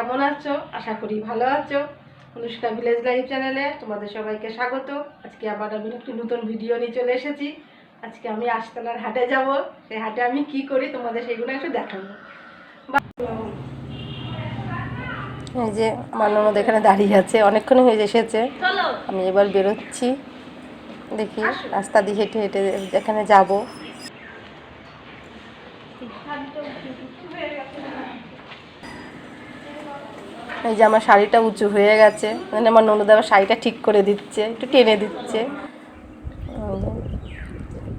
আছো? আশা করি ভালো আছো। অনুষ্কা ভিলেজ লাইফ চ্যানেলে তোমাদের সবাইকে স্বাগত। আজকে আবার আমি একটি নতুন ভিডিও নিয়ে চলে এসেছি। আজকে আমি আশতলার হাটে যাব। সেই হাটে আমি কি করি তোমাদের সেগুলো একটু দেখাবো। এই যে আমার ননদ এখানে দাঁড়িয়ে আছে। অনেকক্ষণ হয়ে এসেছে। আমি এবার বেরোচ্ছি। দেখি রাস্তা দিয়ে হেঁটে হেঁটে যেখানে যাব। এই যে আমার শাড়িটা উঁচু হয়ে গেছে। মানে আমার ননদ আবার শাড়িটা ঠিক করে দিচ্ছে, একটু টেনে দিচ্ছে।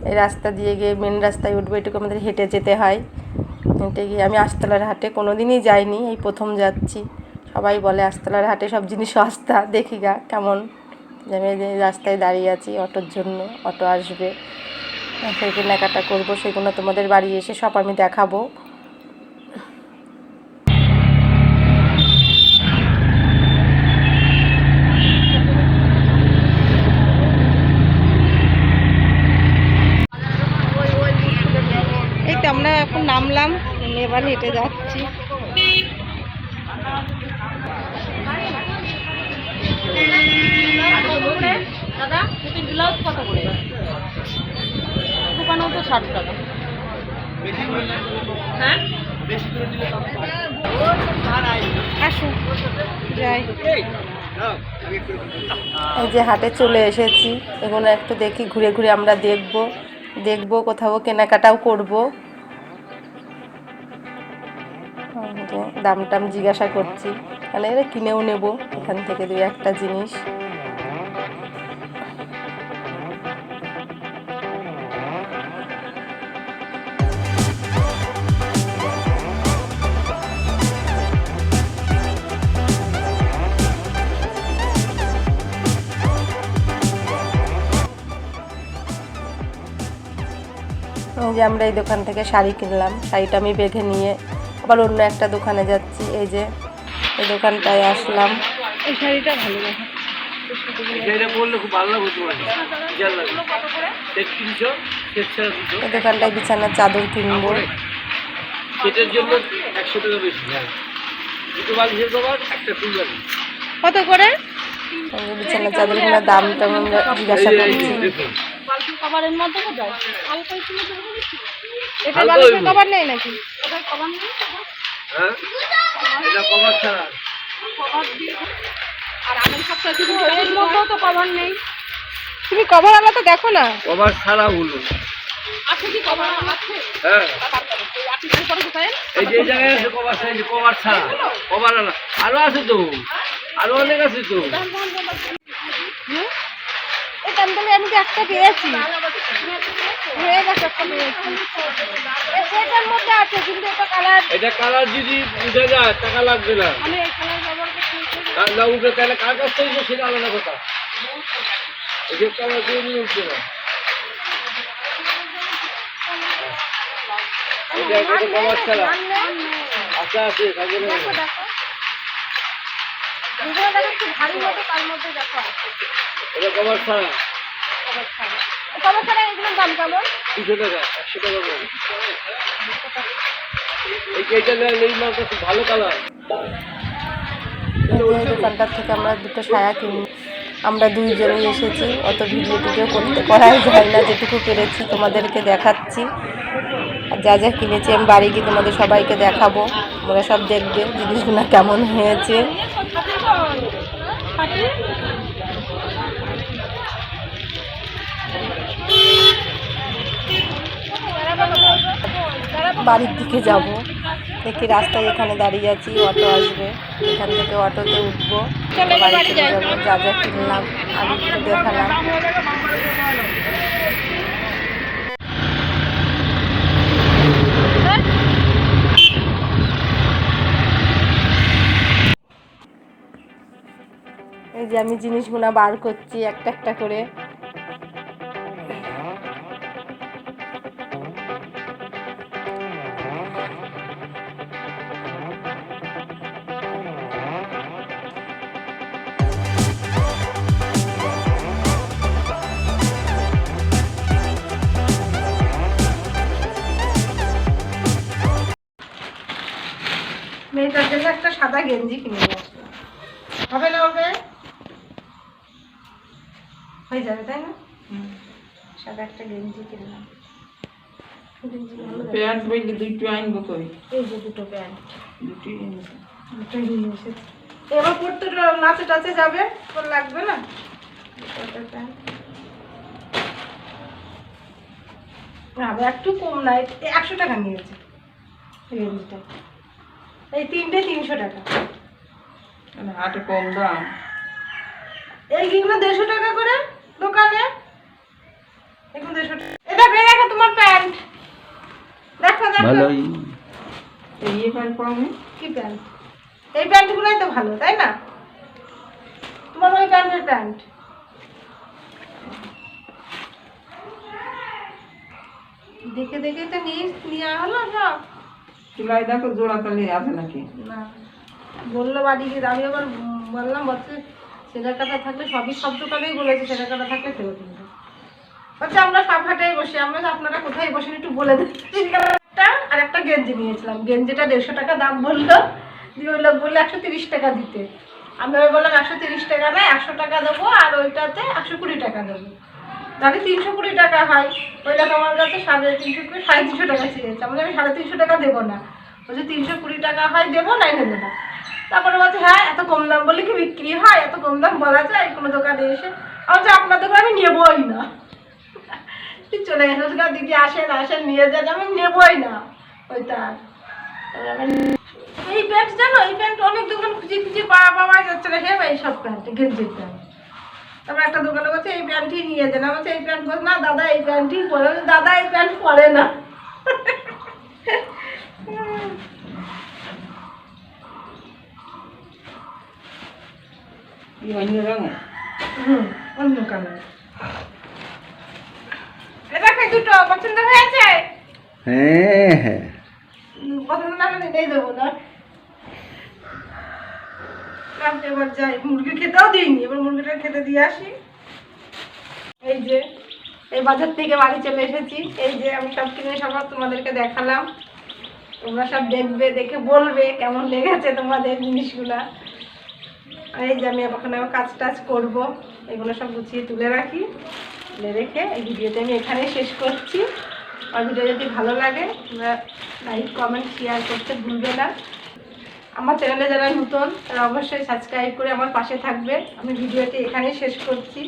এই রাস্তা দিয়ে গিয়ে মেন রাস্তায় উঠবো, এটুকু আমাদের হেঁটে যেতে হয়। হেঁটে গিয়ে আমি আস্তলার হাটে কোনো দিনই যাইনি, এই প্রথম যাচ্ছি। সবাই বলে, আস্তলার হাটে সব জিনিস সস্তা, দেখি গা, কেমন? যে আমি রাস্তায় দাঁড়িয়ে আছি অটোর জন্য, অটো আসবে। সেই কেনাকাটা করব, সেগুলো তোমাদের বাড়ি এসে সব আমি দেখাবো। নেমে এবার হেঁটে যাচ্ছি। দাদা নতুন ব্লাউজ কত করে? দোকানেও তো ষাট টাকা। হ্যাঁ? আসুন যাই। এই যে হাটে চলে এসেছি। এগুলো একটু দেখি ঘুরে ঘুরে আমরা দেখব। দেখব কোথাও কেনাকাটাও করব। দাম টাম জিজ্ঞাসা করছি। মানে এরা কিনেও নেব এখান থেকে দুই একটা জিনিস। যে আমরা এই দোকান থেকে শাড়ি কিনলাম। শাড়িটা আমি বেঁধে নিয়ে আবার অন্য একটা দোকানে যাচ্ছি এই যে এই দোকানটায় আসলাম। এই শাড়িটা ভালো লাগে। এই দোকানটায় বিছানার চাদর কিনবো। সেটের জন্য একশো টাকা বেশি। হ্যাঁ। দুটো বালিশের কভার একটা ফুল কত করে? বিছানার চাদরগুলোর দামটা আমরা জিজ্ঞাসা এই যে, এই করছি। কভারের মধ্যে এটা বালিশের কভার নেই নাকি? কভার হ্যাঁ? এটা কভার কভার কভার তুমি কভার আলাদা দেখো না। কভার ছাড়া হলো আছে কি কভার? আছে। হ্যাঁ। কোথায়? এই যে জায়গায় আছে কভার কভার ছাড়া। কভার আলা আরও আছে তো। আরও অনেক আছে তো। কানতলে আমি তো একটা পেয়েছি। হয়ে গেছে একটা পেয়েছি এ- এটার মধ্যে আছে কিন্তু এটা কালার এটা কালার যদি যায় টাকা লাগবে না। আমি এই কালার ব্যবহার করতে না উঠে তাহলে কার কাছ থেকে সেটা আলাদা কথা। এই যে কালার দিয়ে নিয়ে না। এটা কভার ছাড়া আচ্ছা আছে থাকবে না দেখো দেখো। দুটো দেখো একটু ভারী মতো তার মধ্যে দেখো। এটা কভার ছাড়া কবে ছাড়া এগুলোর দাম কেমন? দুশো টাকা একশো টাকা করে। এই এইটা এই মালটা খুব ভালো কালার দোকানটার থেকে আমরা দুটো সায়া কিনি। আমরা দুইজনেই এসেছি অত ভিডিও টিডিও করতে করাই যায় না যেটুকু পেরেছি তোমাদেরকে দেখাচ্ছি। আর যা যা কিনেছি আমি বাড়ি গিয়ে তোমাদের সবাইকে দেখাবো। ওরা সব দেখবে জিনিসগুলো কেমন হয়েছে। বাড়ির দিকে যাব। দেখি রাস্তায় এখানে দাঁড়িয়ে আছি অটো আসবে। এখান থেকে অটোতে উঠবো। বাড়ি চলে যাব যা যা কিনলাম আমি একটু দেখালাম। এই যে আমি জিনিসগুলো বার করছি একটা একটা করে। মেয়েটার জন্য একটা সাদা গেঞ্জি কিনে নিয়ে আসলাম হবে না ওকে হয়ে যাবে তাই না? সাদা একটা গেঞ্জি কিনলাম। প্যান্ট আনব কই? এই যে দুটো প্যান্ট। দুটোই এনেছি দুটোই নিয়ে এসেছি এবার পড়তে ট- নাচে টাচে যাবে তোর লাগবে না? একটু কম না একশো টাকা নিয়েছে। এই গেঞ্জিটা। এই তিনটে তিনশো টাকা। মানে হাটে কম দাম। এইগুলো দেড়শো টাকা করে দোকানে? এগুলো দেড়শো টাকা। এটা বের দেখো তোমার প্যান্ট। দেখো দেখো। ভালোই। এই প্যান্ট পরামি কি প্যান্ট? এই প্যান্টগুলোই তো ভালো তাই না? তোমার ওই প্যান্টের প্যান্ট। দেখে দেখে তো নিয়ে নিয়ে হলো সব। চুলাই দেখো, জোড়া তালে আছে নাকি? না। বলল বাড়ি গিয়ে আমি আবার বললাম, বলছে সেটা কাটা থাকলে সবই সব দোকানেই বলেছে সেটা কাটা থাকলে ফেরত দিবে হচ্ছে আমরা সব হাটেই বসি আমরা আপনারা কোথায় বসেন, একটু বলে দিন। আর একটা গেঞ্জি নিয়েছিলাম। গেঞ্জিটা দেড়শো টাকা দাম বলল। দিয়ে ওই লোক বলল, একশো তিরিশ টাকা দিতে। আমি বললাম, একশো তিরিশ টাকা না, একশো টাকা দেবো, আর ওইটাতে একশো কুড়ি টাকা দেবো। তাহলে তিনশো কুড়ি টাকা হয়। ওই লোক আমার কাছে সাড়ে তিনশো কুড়ি সাড়ে তিনশো টাকা চেয়েছে আমি বললাম, আমি সাড়ে তিনশো টাকা দেবো না। বলছে তিনশো কুড়ি টাকা হয় দেবো নাই নেব না। তারপরে বলছে হ্যাঁ এত কম দাম বলে কি বিক্রি হয়? এত কম দাম বলা যায় কোনো দোকানে এসে? বলছি, আপনার দোকানে আমি নেবোই না। চলে গেছে। বলছে, "না, দিদি আসেন আসেন নিয়ে যান। আমি নেবোই না। ওইটা এই প্যান্ট জানো? এই প্যান্ট অনেক দোকান খুঁজে খুঁজে পাওয়া পাওয়া যাচ্ছে না। হ্যাঁ এই সব প্যান্ট গেঞ্জির প্যান্ট তারপর একটা দোকানে বলছে এই প্যান্টই নিয়ে যান আমি বলছি এই প্যান্ট বলছে না দাদা এই প্যান্টই পরে দাদা এই প্যান্ট পরে না। অন্য রঙে হুম অন্য কালার। এটা কি দুটো পছন্দ হয়েছে? হ্যাঁ হ্যাঁ। পছন্দ না হলে দেবো না। আমি এবার যাই, মুরগি খেতেও দিইনি, এবার মুরগিটা খেতে দিয়ে আসি। এই যে, এই বাজার থেকে বাড়ি চলে এসেছি। এই যে আমি সব কিনে সব তোমাদেরকে দেখালাম। তোমরা সব দেখবে, দেখে বলবে কেমন লেগেছে তোমাদের জিনিসগুলা। এই যে আমি এখন আবার কাজ টাজ করব, এগুলো সব গুছিয়ে তুলে রাখি, তুলে রেখে এই ভিডিওটা আমি এখানেই শেষ করছি। আর ভিডিও যদি ভালো লাগে, তোমরা লাইক কমেন্ট শেয়ার করতে ভুলবে না। আমার চ্যানেলে যারা নতুন, তারা অবশ্যই সাবস্ক্রাইব করে আমার পাশে থাকবে। আমি ভিডিওটি এখানেই শেষ করছি।